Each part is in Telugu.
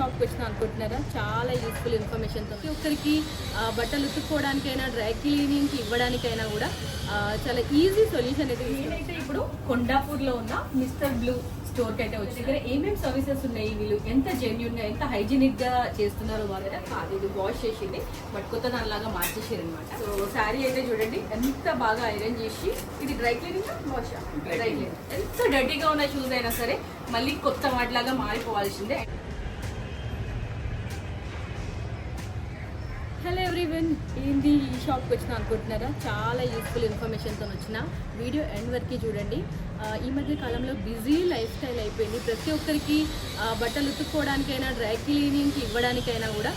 షాప్కి వచ్చిన అనుకుంటున్నారా? చాలా యూస్ఫుల్ ఇన్ఫర్మేషన్తో ప్రతి ఒక్కరికి బట్టలు ఉతుక్కోవడానికైనా డ్రై క్లీనింగ్కి ఇవ్వడానికైనా కూడా చాలా ఈజీ సొల్యూషన్ అయితే నేనైతే ఇప్పుడు కొండాపూర్లో ఉన్న మిస్టర్ బ్లూ స్టోర్కి అయితే వచ్చి ఇక్కడ ఏమేమి సర్వీసెస్ ఉన్నాయి వీళ్ళు? ఎంత జెన్యున్గా ఎంత హైజీనిక్గా చేస్తున్నారో వాళ్ళు కాదు. ఇది వాష్ చేసింది. బట్ కొత్త దానిలాగా మార్చేసారు అనమాట సో శారీ అయితే చూడండి ఎంత బాగా ఐరన్ చేసి ఇది dry cleaning wash dry cleaning ఎంత డర్టీగా ఉన్న షూస్ అయినా సరే మళ్ళీ కొత్త వాటిలాగా మారిపోవాల్సిందే. హలో ఎవ్రీవన్ ఏంది ఈ షాప్కి వచ్చిన అనుకుంటున్నారా? చాలా యూస్ఫుల్ ఇన్ఫర్మేషన్తో వచ్చిన వీడియో ఎండ్ వరకు చూడండి. ఈ మధ్య కాలంలో బిజీ లైఫ్ స్టైల్ అయిపోయింది. ప్రతి ఒక్కరికి బట్టలు ఉతుక్కోవడానికైనా డ్రై క్లీనింగ్కి ఇవ్వడానికైనా కూడా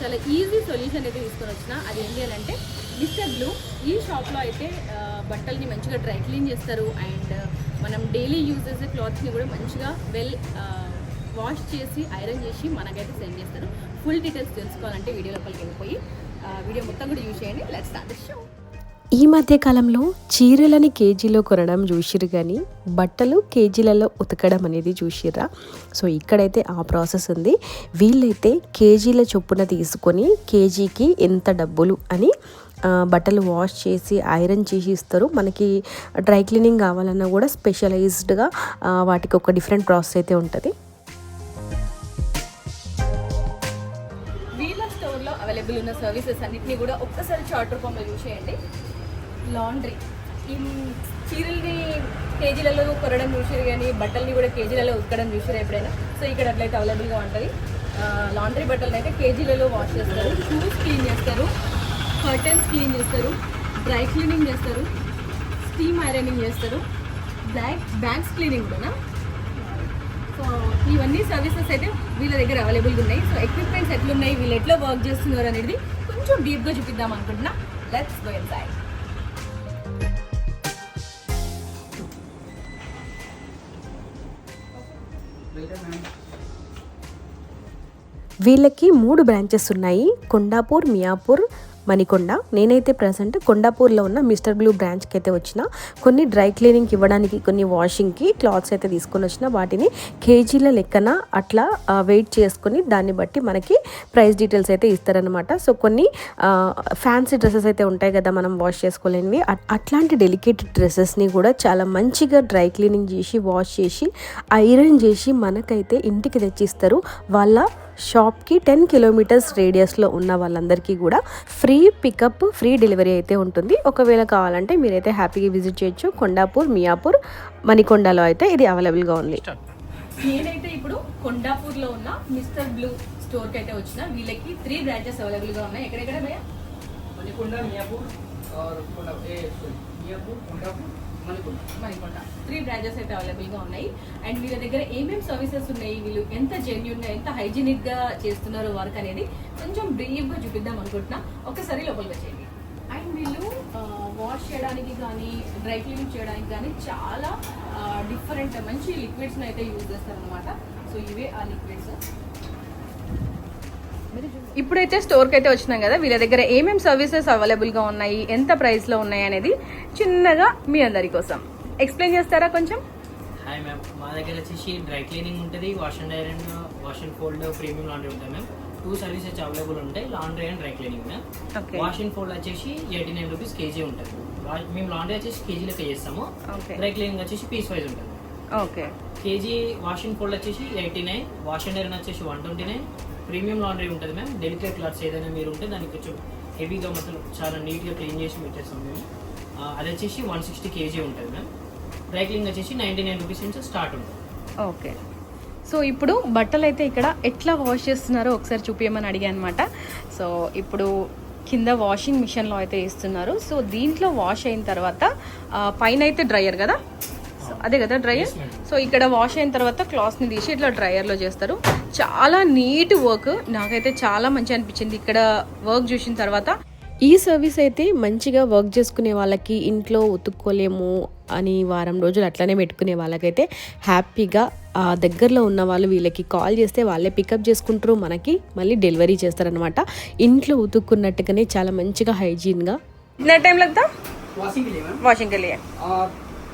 చాలా ఈజీ సొల్యూషన్ అయితే తీసుకొని వచ్చిన. అది ఏంటి అని అంటే మిస్టర్ బ్లూ ఈ షాప్లో అయితే బట్టల్ని మంచిగా డ్రై క్లీన్ చేస్తారు. అండ్ మనం డైలీ యూజ్ చేసే క్లాత్స్ని కూడా మంచిగా వెల్ వాష్ చేసి ఐరన్ చేసి మనకైతే సెండ్ చేస్తారు. ఫుల్ డీటెయిల్స్ తెలుసుకోవాలంటే వీడియో లోపలికి వెళ్ళిపోయి వీడియో మొత్తం కూడా యూజ్ చేయండి. లెట్స్ స్టార్ట్ షో ఈ మధ్య కాలంలో చీరలని కేజీలో కొనడం చూసిరు కానీ బట్టలు కేజీలలో ఉతకడం అనేది చూసిర్రా? సో ఇక్కడైతే ఆ ప్రాసెస్ ఉంది. వీళ్ళైతే కేజీల చొప్పున తీసుకొని కేజీకి ఎంత డబ్బులు అని బట్టలు వాష్ చేసి ఐరన్ చేసి ఇస్తారు. మనకి డ్రై క్లీనింగ్ కావాలన్నా కూడా స్పెషలైజ్డ్గా వాటికి ఒక డిఫరెంట్ ప్రాసెస్ అయితే ఉంటుంది. అవైలబుల్ ఉన్న సర్వీసెస్ అన్నింటినీ కూడా ఒక్కసారి చార్ట్ రూపంలో చూసేయండి లాండ్రీ ఈ చీరల్ని కేజీలలో కొరడం చూసారు కానీ బట్టల్ని కూడా కేజీలలో ఉతకడం చూసారు ఎప్పుడైనా. సో ఇక్కడ అట్లయితే అవైలబుల్గా ఉంటుంది. లాండ్రీ బట్టలను అయితే కేజీలలో వాష్ చేస్తారు. షూస్ క్లీన్ చేస్తారు. కర్టన్స్ క్లీన్ చేస్తారు. డ్రై క్లీనింగ్ చేస్తారు. స్టీమ్ ఐరనింగ్ చేస్తారు. బ్లాక్ బ్యాగ్స్ క్లీనింగ్ కూడా. సో ఇవన్నీ సర్వీసెస్ అయితే వీళ్ళ దగ్గర అవైలబుల్గా ఉన్నాయి. సో ఎక్విప్మెంట్స్ ఎట్లున్నాయి? వీళ్ళు ఎట్లా వర్క్ చేస్తున్నారు అనేది కొంచెం డీప్గా చూపిద్దాం అనుకుంటున్నా. లెట్స్ గో ఇన్సైడ్ వీళ్ళకి మూడు బ్రాంచెస్ ఉన్నాయి. కొండాపూర్ మియాపూర్ మణికొండ. నేనైతే ప్రజెంట్ కొండాపూర్లో ఉన్న మిస్టర్ బ్లూ బ్రాంచ్కి అయితే వచ్చిన. కొన్ని డ్రై క్లీనింగ్కి ఇవ్వడానికి కొన్ని వాషింగ్కి క్లాత్స్ అయితే తీసుకొని వచ్చిన. వాటిని కేజీల లెక్కన అట్లా వెయిట్ చేసుకొని దాన్ని బట్టి మనకి ప్రైస్ డీటెయిల్స్ అయితే ఇస్తారనమాట సో కొన్ని ఫ్యాన్సీ డ్రెస్సెస్ అయితే ఉంటాయి కదా మనం వాష్ చేసుకోలేనివి. అట్లాంటి డెలికేటెడ్ డ్రెస్సెస్ని కూడా చాలా మంచిగా డ్రై క్లీనింగ్ చేసి వాష్ చేసి ఐరన్ చేసి మనకైతే ఇంటికి తెచ్చిస్తారు. వాళ్ళ షాప్కి టెన్ కిలోమీటర్స్ రేడియస్లో ఉన్న వాళ్ళందరికీ కూడా ఫ్రీ పికప్ ఫ్రీ డెలివరీ అయితే ఉంటుంది. ఒకవేళ కావాలంటే మీరైతే హ్యాపీగా విజిట్ చేయొచ్చు. కొండాపూర్ మియాపూర్ మణికొండలో అయితే ఇది అవైలబుల్గా ఉంది. నేనైతే ఇప్పుడు కొండాపూర్లో ఉన్న మిస్టర్ బ్లూ స్టోర్కి అయితే వచ్చిన. వీళ్ళకి త్రీ బ్రాంచెస్ అవైలబుల్గా ఉన్నాయి. ఎక్కడెక్కడ మియాపూర్ మియాపూర్ కొండాపూర్ మనకు త్రీ బ్రాంచెస్ అయితే అవైలబుల్గా ఉన్నాయి. అండ్ వీళ్ళ దగ్గర ఏమేమి సర్వీసెస్ ఉన్నాయి? వీళ్ళు ఎంత జెన్యున్గా ఎంత హైజీనిక్గా చేస్తున్నారు వర్క్ అనేది కొంచెం బ్రీఫ్గా చూపిద్దాం అనుకుంటున్నా. ఒకసారి లోపలికి వచ్చేయండి. అండ్ వీళ్ళు వాష్ చేయడానికి కానీ డ్రై క్లీనింగ్ చేయడానికి కానీ చాలా డిఫరెంట్ మంచి లిక్విడ్స్ని అయితే యూజ్ చేస్తారనమాట సో ఇవే ఆ లిక్విడ్స్ ఇప్పుడైతే స్టోర్కి అయితే వచ్చినాం కదా వీళ్ళ దగ్గర ఏమేమి సర్వీసెస్ అవైలబుల్గా ఉన్నాయి ఎంత ప్రైస్లో ఉన్నాయి అనేది చిన్నగా మీ అందరి కోసం. ఎక్స్ప్లెయిన్ చేస్తారా కొంచెం? హాయ్ మ్యామ్ మా దగ్గర వచ్చేసి డ్రై క్లీనింగ్ ఉంటుంది wash and iron wash and fold premium laundry ఉంటాయి మ్యామ్ టూ సర్వీసెస్ అవైలబుల్ ఉంటాయి laundry and dry cleaning ma'am. Wash and fold వచ్చేసి ఎయిటీ నైన్ రూపీస్ కేజీ ఉంటుంది. మేము లాండ్రీ వచ్చేసి కేజీ లెక్క చేస్తాము. డ్రై క్లీనింగ్ వచ్చేసి పీస్ వైజ్ ఉంటుంది. Okay KG wash and fold వచ్చేసి eighty nine wash and iron వచ్చేసి one twenty nine premium laundry ఉంటుంది మ్యామ్ డెలికేట్ క్లాత్స్ ఏదైనా మీరు ఉంటే దానికి కొంచెం హెవీగా మొత్తం చాలా నీట్గా క్లీన్ చేసి పెట్టేస్తాం మేము. అది వచ్చేసి వన్ సిక్స్టీ కేజీ ఉంటుంది మ్యామ్ డ్రై వచ్చేసి నైంటీ నైన్ రూపీస్ నుంచి స్టార్ట్ ఉంటుంది. ఓకే. సో ఇప్పుడు బట్టలు అయితే ఇక్కడ ఎట్లా వాష్ చేస్తున్నారో ఒకసారి చూపించమని అడిగాను అనమాట సో ఇప్పుడు కింద వాషింగ్ మిషన్లో అయితే వేస్తున్నారు. సో దీంట్లో వాష్ అయిన తర్వాత పైన అయితే డ్రయర్ కదా? సో అదే కదా డ్రయర్. సో ఇక్కడ వాష్ అయిన తర్వాత క్లాత్ని తీసి ఇట్లా డ్రయర్లో చేస్తారు. చాలా నీట్ వర్క్ నాకైతే చాలా మంచి అనిపించింది ఇక్కడ వర్క్ చూసిన తర్వాత ఈ సర్వీస్ అయితే మంచిగా వర్క్ చేసుకునే వాళ్ళకి ఇంట్లో ఉతుక్కోలేము అని వారం రోజులు అట్లనే పెట్టుకునే వాళ్ళకైతే హ్యాపీగా ఆ దగ్గరలో ఉన్న వాళ్ళు వీళ్ళకి కాల్ చేస్తే వాళ్ళే పికప్ చేసుకుంటారు మనకి మళ్ళీ డెలివరీ చేస్తారనమాట ఇంట్లో ఉతుక్కున్నట్టుగానే చాలా మంచిగా హైజీన్గా कितना टाइम लगता వాషింగ్ के लिए मैम वॉशिंग के लिए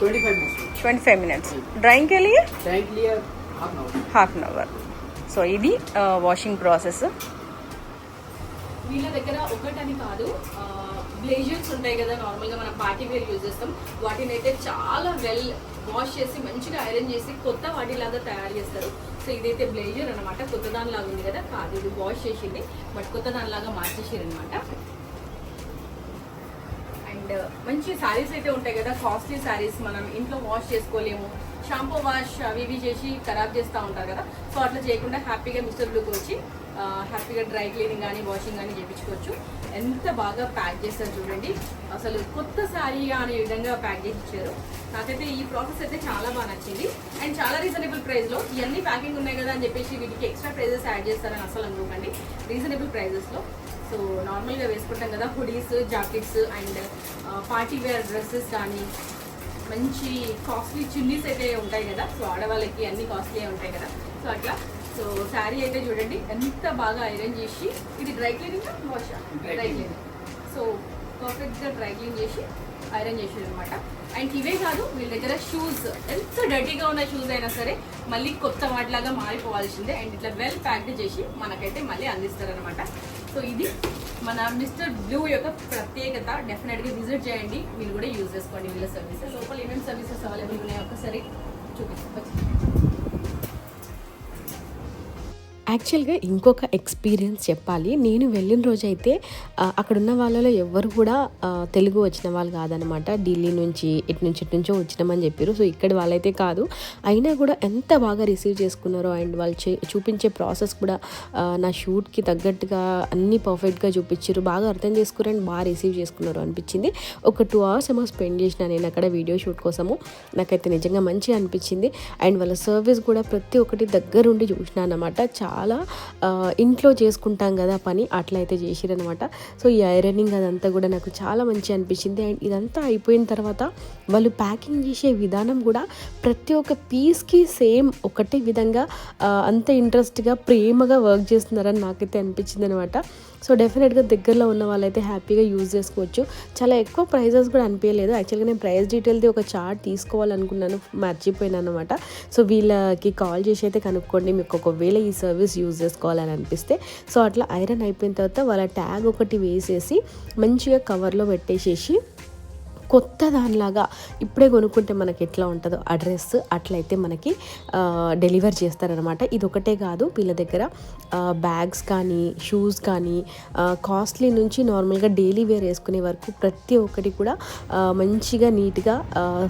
twenty five minutes twenty five minutes drying के लिए टाइम के लिए half an hour half an hour so ఇది వాషింగ్ ప్రాసెస్ వీళ్ళ దగ్గర ఒకటని కాదు బ్లేజర్స్ ఉంటాయి కదా నార్మల్గా మనం పార్టీ వేర్ యూజ్ చేస్తాం. వాటిని అయితే చాలా వెల్ వాష్ చేసి మంచిగా ఐరన్ చేసి కొత్త వాటిలాగా తయారు చేస్తారు. సో ఇదైతే బ్లేజర్ అనమాట కొత్త దానిలాగా ఉంది కదా కాదు ఇది వాష్ చేసింది బట్ కొత్త దానిలాగా మార్చేసారు అనమాట అండ్ మంచి శారీస్ అయితే ఉంటాయి కదా కాస్ట్లీ శారీస్ మనం ఇంట్లో వాష్ చేసుకోలేము. షాంపూ వాష్ అవి ఇవి చేసి ఖరాబ్ చేస్తూ ఉంటారు కదా. సో అట్లా చేయకుండా హ్యాపీగా మిస్టర్ బ్లూకి వచ్చి హ్యాపీగా డ్రై క్లీనింగ్ కానీ వాషింగ్ కానీ చేయించుకోవచ్చు ఎంత బాగా ప్యాక్ చేస్తారు చూడండి. అసలు కొత్త శారీగా అనే విధంగా ప్యాక్ చేసి ఇచ్చారు. నాకైతే ఈ ప్రాసెస్ అయితే చాలా బాగా నచ్చింది. అండ్ చాలా రీజనబుల్ ప్రైస్లో ఇవన్నీ ప్యాకింగ్ ఉన్నాయి కదా అని చెప్పేసి వీటికి ఎక్స్ట్రా ప్రైజెస్ యాడ్ చేస్తారని అసలు అనుకోకండి. రీజనబుల్ ప్రైజెస్లో సో నార్మల్గా వేసుకుంటాం కదా hoodies jackets and party wear dresses కానీ మంచి కాస్ట్లీ చున్నీస్ అయితే ఉంటాయి కదా. సో ఆడవాళ్ళకి అన్ని కాస్ట్లీ ఉంటాయి కదా. సో అట్లా. సో శారీ అయితే చూడండి ఎంత బాగా ఐరన్ చేసి ఇది dry cleaning wash dry cleaning. So పర్ఫెక్ట్గా డ్రై క్లీన్ చేసి ఐరన్ చేసారు అనమాట అండ్ ఇవే కాదు వీళ్ళ దగ్గర షూస్ ఎంత డర్టీగా ఉన్న షూస్ అయినా సరే మళ్ళీ కొత్త వాటిలాగా మారిపోవాల్సిందే. అండ్ ఇట్లా వెల్ ప్యాక్డ్ చేసి మనకైతే మళ్ళీ అందిస్తారనమాట సో ఇది మన మిస్టర్ బ్లూ యొక్క ప్రత్యేకత డెఫినెట్గా విజిట్ చేయండి. మీరు కూడా యూజ్ చేసుకోండి వీళ్ళ సర్వీసెస్ లోపల ఏమేమి సర్వీసెస్ అవైలబుల్ ఉన్నాయో ఒకసారి చూపిస్తాం. యాక్చువల్గా ఇంకొక ఎక్స్పీరియన్స్ చెప్పాలి. నేను వెళ్ళిన రోజైతే అక్కడున్న అక్కడ ఉన్న వాళ్ళలో ఎవరు కూడా తెలుగు వచ్చిన వాళ్ళు కాదనమాట ఢిల్లీ నుంచి ఇటు నుంచి ఇటు నుంచో వచ్చినామని చెప్పారు సో ఇక్కడ వాళ్ళైతే కాదు. అయినా కూడా ఎంత బాగా రిసీవ్ చేసుకున్నారో అండ్ వాళ్ళు చే చూపించే ప్రాసెస్ కూడా నా షూట్కి తగ్గట్టుగా అన్నీ పర్ఫెక్ట్గా చూపించారు బాగా అర్థం చేసుకున్నారు అండ్ బాగా రిసీవ్ చేసుకున్నారు అనిపించింది. ఒక టూ అవర్స్ ఏమో స్పెండ్ చేసిన నేను అక్కడ వీడియో షూట్ కోసము. నాకైతే నిజంగా మంచిగా అనిపించింది. అండ్ వాళ్ళ సర్వీస్ కూడా ప్రతి ఒక్కటి దగ్గరుండి చూసిన అనమాట చాలా చాలా ఇంట్లో చేసుకుంటాం కదా పని అట్లా అయితే చేసిరనమాట సో ఈ ఐరనింగ్ అదంతా కూడా నాకు చాలా మంచి అనిపించింది. అండ్ ఇదంతా అయిపోయిన తర్వాత వాళ్ళు ప్యాకింగ్ చేసే విధానం కూడా ప్రతి ఒక్క పీస్కి సేమ్ ఒకటే విధంగా అంత ఇంట్రెస్ట్గా ప్రేమగా వర్క్ చేస్తున్నారని నాకైతే అనిపించింది అనమాట సో డెఫినెట్గా దగ్గరలో ఉన్న వాళ్ళైతే హ్యాపీగా యూజ్ చేసుకోవచ్చు. చాలా ఎక్కువ ప్రైజెస్ కూడా అనిపించలేదు. యాక్చువల్గా నేను ప్రైస్ డీటెయిల్ది ఒక చార్ట్ తీసుకోవాలనుకున్నాను మర్చిపోయినాను అనమాట సో వీళ్ళకి కాల్ చేసి అయితే కనుక్కోండి మీకు ఒకవేళ ఈ సర్వీస్ యూజ్ చేసుకోవాలని అనిపిస్తే. సో అట్లా ఐరన్ అయిపోయిన తర్వాత వాళ్ళ ట్యాగ్ ఒకటి వేసేసి మంచిగా కవర్లో పెట్టేసేసి కొత్త దానిలాగా ఇప్పుడే కొనుక్కుంటే మనకి ఎట్లా ఉంటుందో ఆ డ్రెస్ అట్లయితే మనకి డెలివర్ చేస్తారనమాట ఇది ఒకటే కాదు వీళ్ళ దగ్గర బ్యాగ్స్ కానీ షూస్ కానీ కాస్ట్లీ నుంచి నార్మల్గా డైలీ వేర్ వేసుకునే వరకు ప్రతి ఒక్కటి కూడా మంచిగా నీట్గా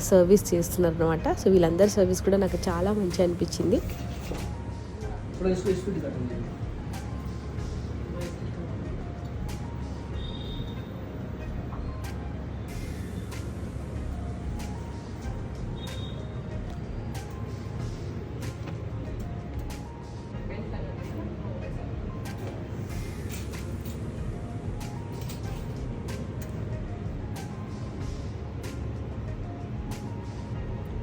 సర్వీస్ చేస్తున్నారు అనమాట సో వీళ్ళందరి సర్వీస్ కూడా నాకు చాలా మంచి అనిపించింది.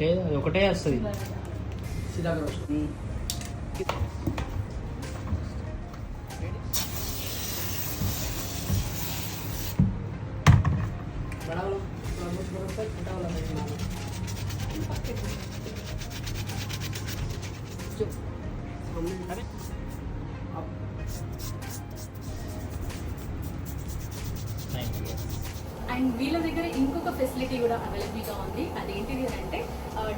లేదు అది ఒకటే వస్తుంది Thank you. అండ్ వీళ్ళ దగ్గర ఇంకొక ఫెసిలిటీ కూడా అవైలబుల్గా ఉంది. అదేంటిది అంటే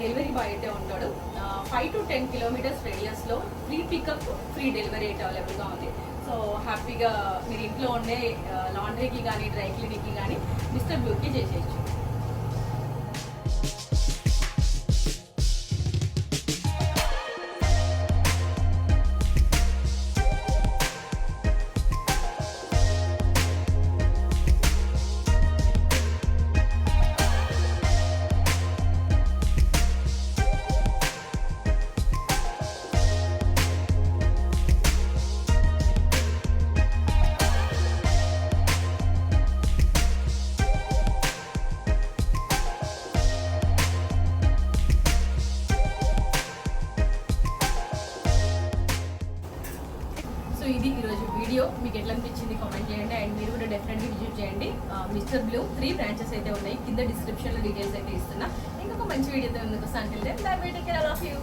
డెలివరీ బాయ్ అయితే ఉంటాడు. ఫైవ్ టు టెన్ కిలోమీటర్స్ రేడియస్లో ఫ్రీ పికప్ ఫ్రీ డెలివరీ అయితే అవైలబుల్గా ఉంది. సో హ్యాపీగా మీరు ఇంట్లో ఉండే లాండ్రీకి కానీ డ్రై క్లీనింగ్కి కానీ మిస్టర్ చేసేయచ్చు. ఇది ఈరోజు వీడియో. మీకు ఎట్లా అనిపించింది కామెంట్ చేయండి. అండ్ మీరు కూడా డెఫినెట్గా విజిట్ చేయండి. మిస్టర్ బ్లూ త్రీ బ్రాంచెస్ అయితే ఉన్నాయి. కింద డిస్క్రిప్షన్లో డీటెయిల్స్ అయితే ఇస్తున్నా. ఇంకొక మంచి వీడియోతో ముందుకు వస్తాను. Bye bye take care all of you